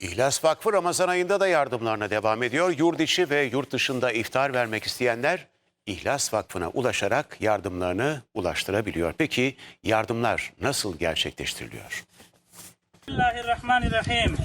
İhlas Vakfı Ramazan ayında da yardımlarına devam ediyor. Yurt içi ve yurt dışında iftar vermek isteyenler İhlas Vakfı'na ulaşarak yardımlarını ulaştırabiliyor. Peki yardımlar nasıl gerçekleştiriliyor? Bismillahirrahmanirrahim.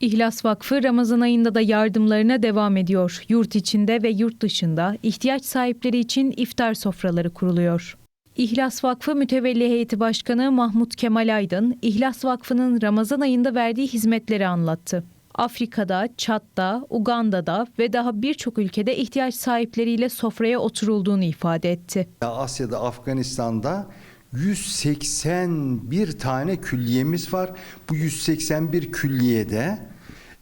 İhlas Vakfı Ramazan ayında da yardımlarına devam ediyor. Yurt içinde ve yurt dışında ihtiyaç sahipleri için iftar sofraları kuruluyor. İhlas Vakfı Mütevelli Heyeti Başkanı Mahmut Kemal Aydın, İhlas Vakfı'nın Ramazan ayında verdiği hizmetleri anlattı. Afrika'da, Çat'ta, Uganda'da ve daha birçok ülkede ihtiyaç sahipleriyle sofraya oturulduğunu ifade etti. Asya'da, Afganistan'da 181 tane külliyemiz var. Bu 181 külliyede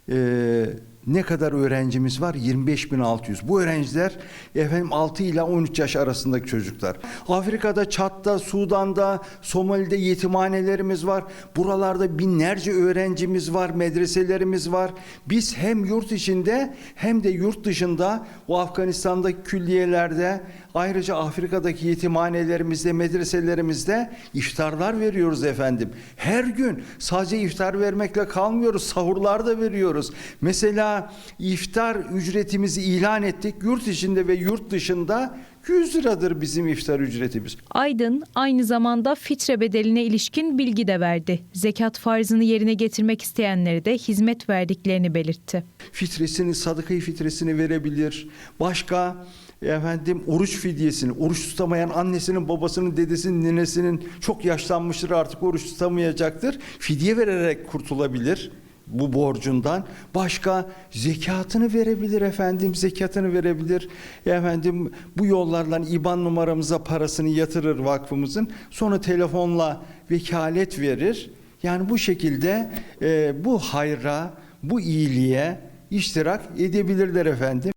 e, ne kadar öğrencimiz var? 25.600. Bu öğrenciler efendim 6 ile 13 yaş arasındaki çocuklar. Afrika'da, Çat'ta, Sudan'da, Somali'de yetimhanelerimiz var. Buralarda binlerce öğrencimiz var, medreselerimiz var. Biz hem yurt içinde hem de yurt dışında o Afganistan'daki külliyelerde ayrıca Afrika'daki yetimhanelerimizde, medreselerimizde iftarlar veriyoruz efendim. Her gün sadece iftar vermekle kalmıyoruz, sahurlar da veriyoruz. Mesela iftar ücretimizi ilan ettik. Yurt içinde ve yurt dışında 100 liradır bizim iftar ücretimiz. Aydın aynı zamanda fitre bedeline ilişkin bilgi de verdi. Zekat farzını yerine getirmek isteyenlere de hizmet verdiklerini belirtti. fitresini, sadakayı fitresini verebilir. Başka efendim oruç fidyesini, oruç tutamayan annesinin, babasının, dedesinin, ninesinin çok yaşlanmıştır artık oruç tutamayacaktır. Fidye vererek kurtulabilir bu borcundan. Başka zekatını verebilir efendim, zekatını verebilir. Efendim bu yollarla IBAN numaramıza parasını yatırır vakfımızın. Sonra telefonla vekalet verir. Yani bu şekilde e, bu hayra, bu iyiliğe iştirak edebilirler efendim.